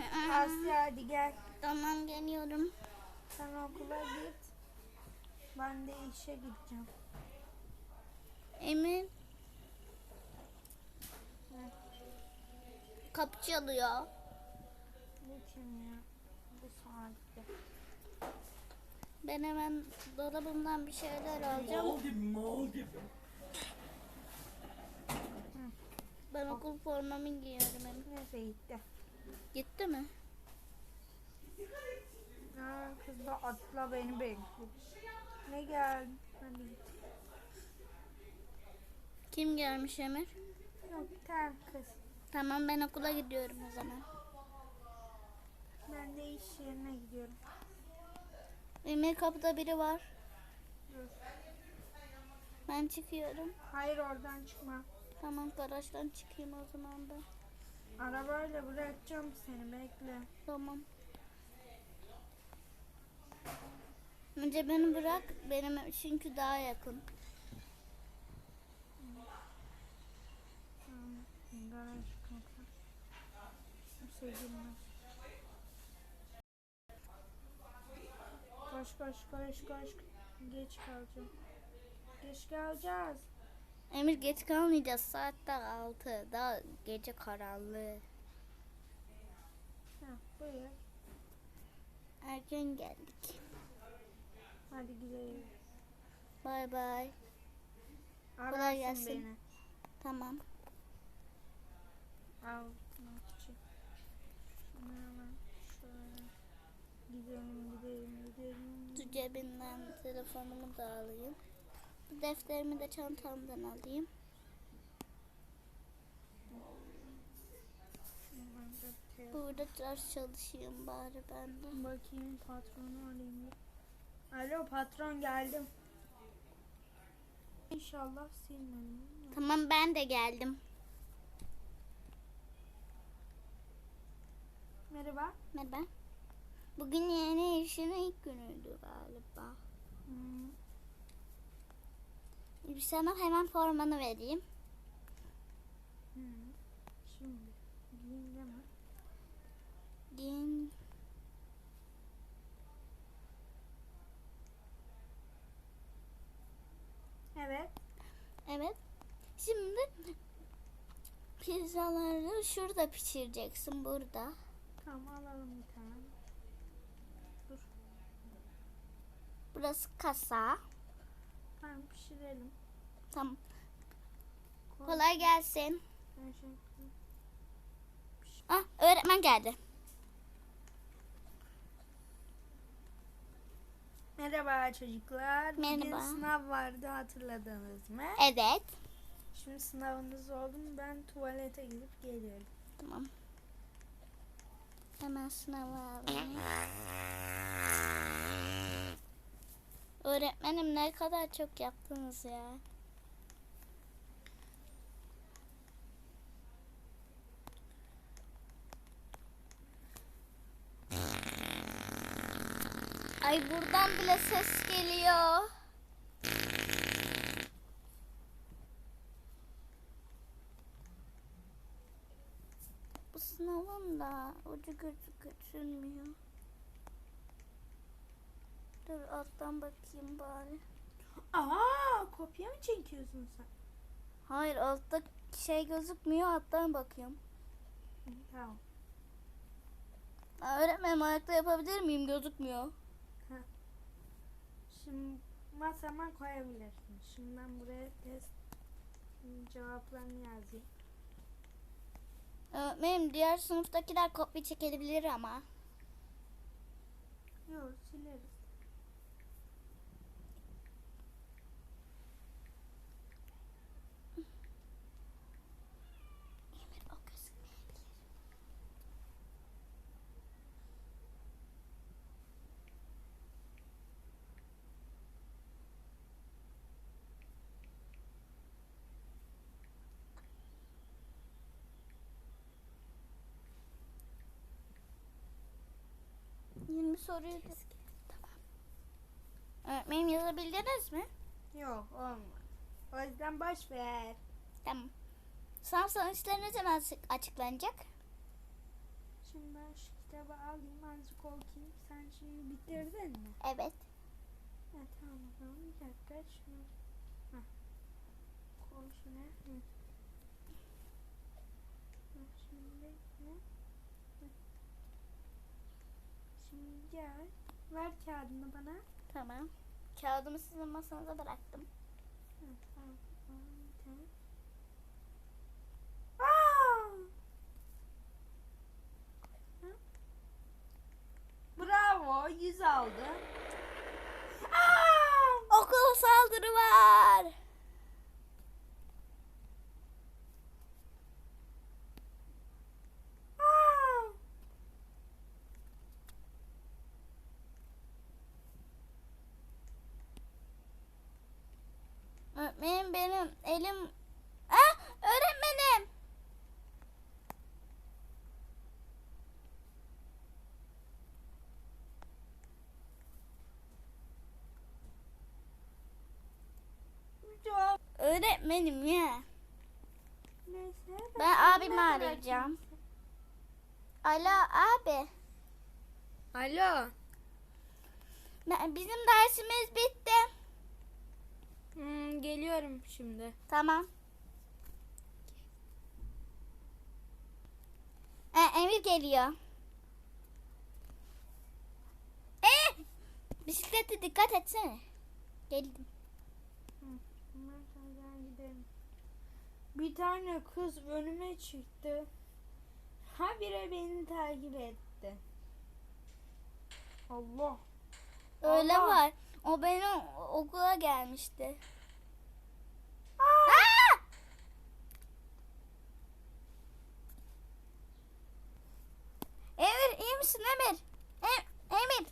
Asya hadi gel. Tamam geliyorum. Sen okula git. Ben de işe gideceğim. Emin. Kapı çalıyor. Bu kim ya? Bu saatte. Ben hemen dolabımdan bir şeyler alacağım. Moldy, moldy. Ben okul formamı giyiyorum. Neyse gitti. Gitti mi? Ha, kız da atla beni bekliyor. Ne geldi? Hadi git. Kim gelmiş Emir? Yok bir tane kız. Tamam ben okula gidiyorum o zaman. Ben de iş yerine gidiyorum. Emir kapıda biri var. Dur. Ben çıkıyorum. Hayır oradan çıkma. Tamam garajdan çıkayım o zaman ben. Arabayla bırakacağım seni bekle. Tamam. Önce beni bırak. Benim çünkü daha yakın. Girmez. Koş koş koş koş. Geç kalacağım. Geç kalacağız. Emir geç kalmayacağız. Saat daha 6. Daha gece karanlığı. Heh, buyur. Erken geldik. Hadi gidelim. Bay bay. Ararsın gelsin. beni. Tamam. Al. Gidelim gidelim gidelim. Şu cebinden telefonumu da alayım. Defterimi de çantamdan alayım. Burada ders çalışayım bari ben de. Bakayım patronu arayayım. Alo patron geldim. İnşallah silmedim. Tamam ben de geldim. Merhaba. Merhaba. Bugün yeni işinin ilk günüydü galiba. Hmm. Sana hemen formanı vereyim. Hmm. Şimdi giyin deme. Giyin. Evet. Evet. Şimdi pizzaları şurada pişireceksin burada. Tamam alalım bir tane. Dur. Burası kasa. Tamam pişirelim. Tamam. Koy. Kolay gelsin. Teşekkür. Ah öğretmen geldi. Merhaba çocuklar. Bugün Merhaba. sınav vardı hatırladınız mı? Evet. Şimdi sınavınız oldu mu ben tuvalete gidip geliyorum. Tamam. Hemen sınava alayım. Öğretmenim ne kadar çok yaptınız ya. Ay buradan bile ses geliyor. Bu sınavın da ucu gözü gözünmüyor. Dur alttan bakayım bari. Aa kopya mı çekiyorsun sen? Hayır altta şey gözükmüyor alttan bakıyorum. Tamam. Aa, öğretmenim ayakta yapabilir miyim gözükmüyor. Şimdi masama koyabilirsin. Şimdi ben buraya test cevaplarını yazayım. Öğretmenim diğer sınıftakiler kopya çekebilir ama. Yok sileriz. Emir o gözükmeyebilir. Yirmi soruyu da... Tamam. Öğretmenim yazabildiniz mi? Yok olmaz. O yüzden boş ver. Tamam. Sınav sonuçları ne zaman açık- açıklanacak? Şimdi ben şu kitabı alayım azıcık okuyayım. Sen şimdi bitirdin mi? Evet. Ha, tamam o zaman bir dakika şunu. Heh. Koy şuna. Hı. Heh, Şimdi bekle. Heh. Şimdi gel. Ver kağıdını bana. Tamam. Kağıdımı sizin masanıza bıraktım. Bravo, yüz aldı. Aa! Okul saldırı var. Aa! Öğretmenim benim elim... Ah öğretmenim. Çok. Öğretmenim ya. Neyse. Ben sana abimi arayacağım. Alo abi. Alo. Ben, bizim dersimiz bitti. Hmm, geliyorum şimdi. Tamam. E, Emir geliyor. E, bisiklete dikkat etsene. Geldim. Hemen gidelim. Bir tane kız önüme çıktı. Habire beni takip etti. Allah. Öyle Allah. var. O benim okula gelmişti. Aa! Aa! Emir iyi misin Emir? Em- Emir.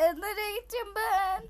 E, nereye gideceğim ben?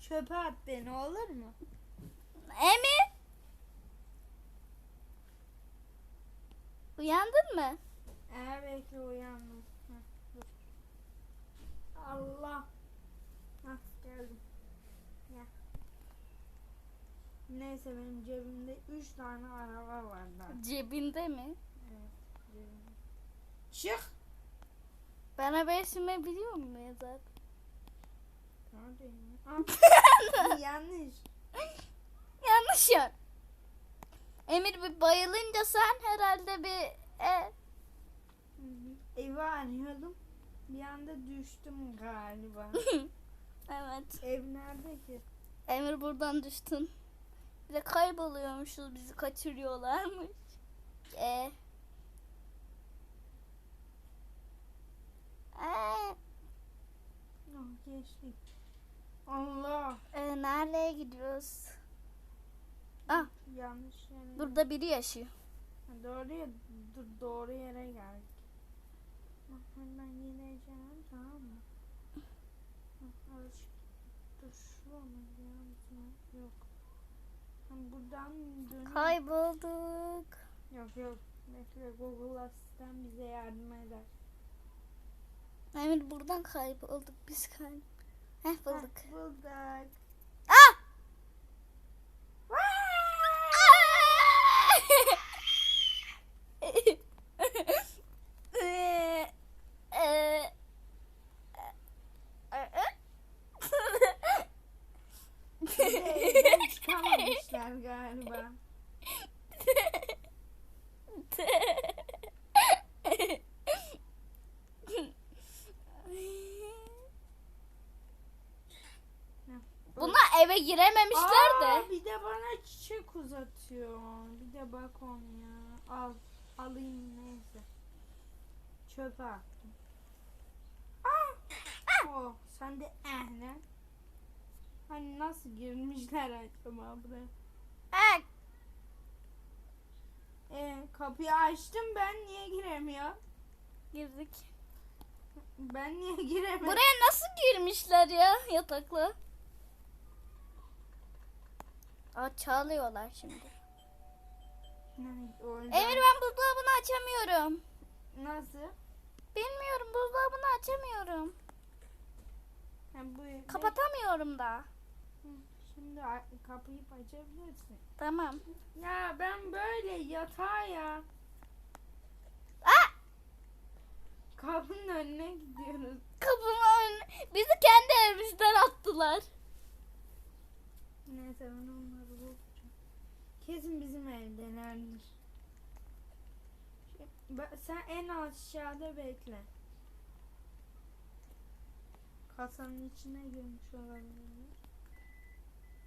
Çöpe at beni olur mu? Emir. Uyandın mı? Eğer bekle uyandım. Allah. Hah geldim. Gel. Neyse benim cebimde 3 tane araba var daha. Cebinde mi? Evet. cebimde. Çık. Ben haber biliyor muyum ya zaten? Neredeyim? ya? Ah, yanlış. Yanlış ya. Emir bir bayılınca sen herhalde bir e, Evi arıyordum. Bir anda düştüm galiba. evet. Ev nerede ki? Emir buradan düştün. De kayboluyormuşuz bizi kaçırıyorlarmış. E. E, geçtik. Allah. e, nereye gidiyoruz? Ah Yanlış yere. burada biri yaşıyor. Doğru ya, dur, doğru yere geldik. Bak, Hemen gideceğim tamam mı? Dur şu ya? Yok. Buradan dönüp Kaybolduk. Yok yok. Bekle Google Asistan bize yardım eder. Emir buradan kaybolduk biz kaybolduk. Heh bulduk. Heh, bulduk. Ah! Bizi evden çıkamamışlar galiba. Bunlar eve girememişler de. Aa, bir de bana çiçek uzatıyor. Bir de bak onu ya. Al. Alayım neyse. Çöpe attım. Aa! Oh, sen de ehlen. Hani nasıl girmişler acaba buraya? Ah, Ee, kapıyı açtım ben niye giremiyorum? girdik. Ben niye giremiyorum? Buraya nasıl girmişler ya yatakla? Aa, çalıyorlar şimdi. Emir ben buzdolabını açamıyorum. Nasıl? Bilmiyorum buzdolabını açamıyorum. Ha, bu Kapatamıyorum da. Şimdi kapıyı açabilirsin. Tamam. Ya ben böyle yatağa ya. Aa! Kapının önüne gidiyoruz. Kapının önüne- Bizi kendi evimizden attılar. Neyse ben onları bulacağım. Kesin bizim evdelerdir. Şey, Sen en aşağıda bekle. Kasanın içine girmiş olabilir.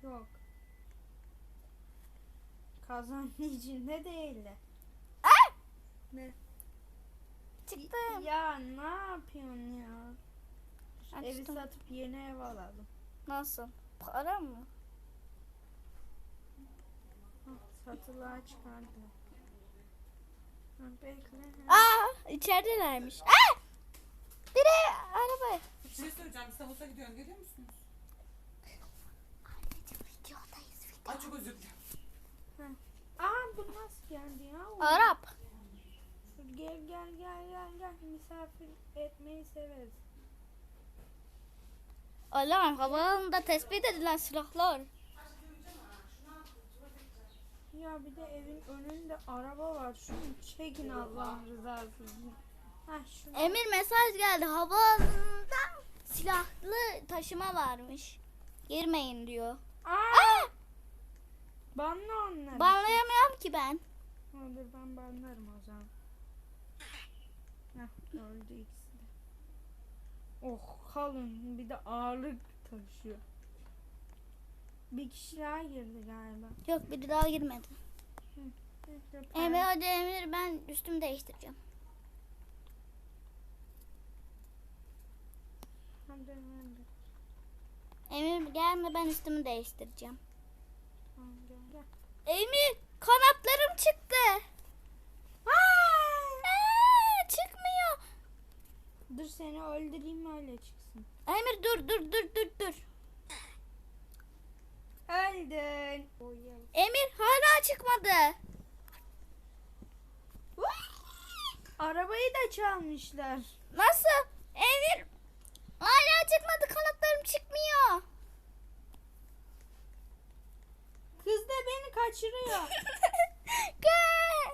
Yok. Kasanın içinde değildi. Aa! Ne? Çıktım. Ya ne yapıyorsun ya? Evi Açtım. satıp yeni ev alalım. Nasıl? Para mı? Satılığa çıkardı. Ha, bekle. Aa içeridelermiş. Aa! Biri araba. Bir şey söyleyeceğim. Biz havuza gidiyorsun. Geliyor musunuz? Anneciğim videodayız. Ay çok özür dilerim. Aa bu nasıl geldi ya? O- Arap. Gel gel gel gel gel misafir etmeyi severiz. Alarm havaalanında tespit edilen silahlar. Ya bir de evin önünde araba var. Şunu çekin Allah'ın rızası için. Heh şunu. Emir mesaj geldi. Havaalanında silahlı taşıma varmış. Girmeyin diyor. Aa! Banla onları. Banlayamıyorum ki ben. Olur ben banlarım o zaman. Heh öldü ikisi de. Oh kalın bir de ağırlık taşıyor. Bir kişi daha girdi galiba. Yok biri daha girmedi. Emir hadi Emir ben üstümü değiştireceğim. Hadi hadi. Emir gelme ben üstümü değiştireceğim. Tamam, gel, gel. Emir kanatlarım çıktı. Aa, çıkmıyor. Dur seni öldüreyim öyle çıksın. Emir dur dur dur dur dur. Öldün. Emir hala çıkmadı. Arabayı da çalmışlar. Nasıl? Emir hala çıkmadı kanatlarım çıkmıyor. Kız da beni kaçırıyor. Gel.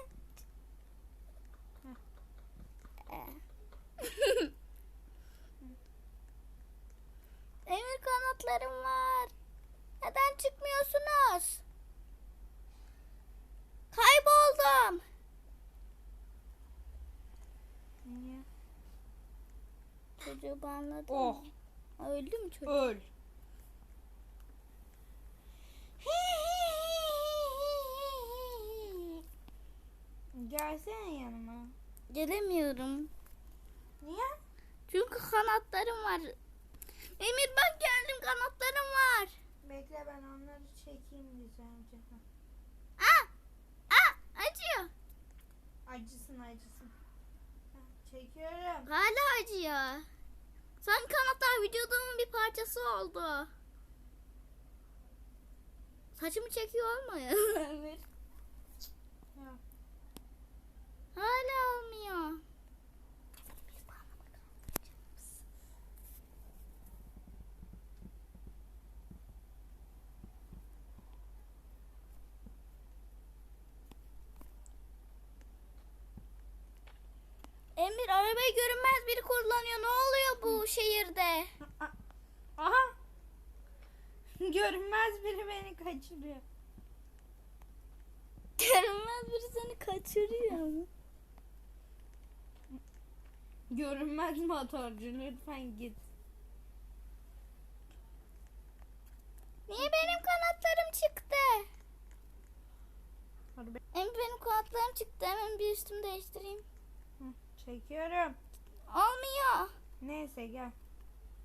Emir kanatlarım var. Neden çıkmıyorsunuz? Kayboldum. Niye? Çocuğu banladım. Oh. Öldü mü çocuk? Öl. Gelsene yanıma. Gelemiyorum. Niye? Çünkü kanatlarım var. Emir bak geldim kanatlarım var. Bekle ben onları çekeyim güzelce. Aa! Aa! Acıyor. Acısın acısın. Çekiyorum. Hala acıyor. Sanki kanatlar vücudumun bir parçası oldu. Saçımı çekiyor. Emir. Ya. Hala olmuyor. Emir arabayı görünmez biri kullanıyor. Ne oluyor bu şehirde? Aha. Görünmez biri beni kaçırıyor. Görünmez biri seni kaçırıyor. Görünmez motorcu lütfen git. Niye benim kanatlarım çıktı? Emir benim kanatlarım çıktı. Hemen bir üstümü değiştireyim. Çekiyorum. Olmuyor. Neyse gel.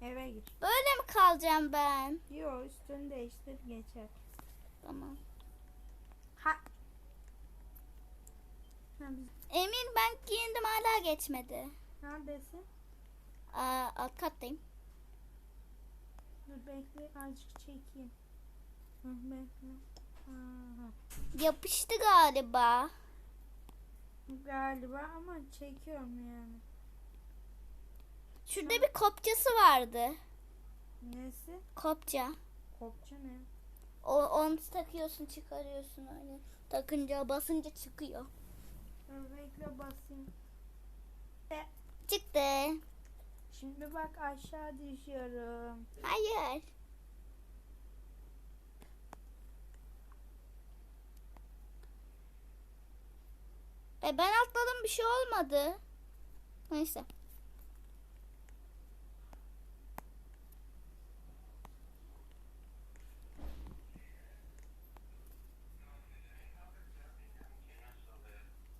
Eve gir. Böyle mi kalacağım ben? Yo üstünü değiştir geçer. Tamam. Ha. Emir ben giyindim hala geçmedi. Neredesin? Aa, alt kattayım. Dur bekle azıcık çekeyim. Bekle. Aha. Yapıştı galiba. Galiba ama çekiyorum yani. Şurada bir kopçası vardı. Nesi? Kopça. Kopça ne? O onu takıyorsun çıkarıyorsun öyle. Takınca basınca çıkıyor. Bekle basayım. Çıktı. Şimdi bak aşağı düşüyorum. Hayır. E ben atladım bir şey olmadı. Neyse.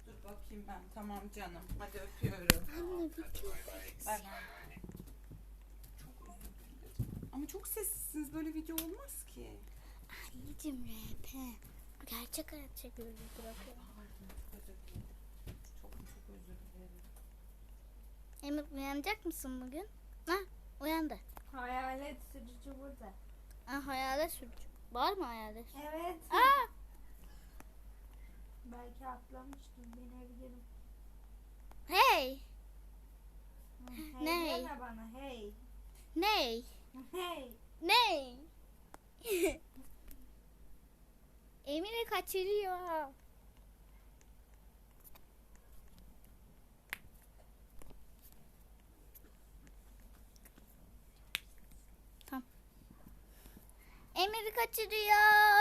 Dur bakayım ben. Tamam canım. Hadi öpüyorum. Anne video. Bay bay. Ama çok sessizsiniz. Böyle video olmaz ki. Anneciğim RP. Gerçek hayat çekiyoruz bırakıyorum. Özür dilerim. Emir uyanacak mısın bugün? Ha uyandı. Hayalet sürücü burada. Ha, hayalet sürücü. Var mı hayalet? Evet. Aa! Belki atlamıştır binebilirim. Hey! Hey Ne? deme bana hey. Ney? Hey. Ney? Emir'i kaçırıyor. Emir'i kaçırıyor.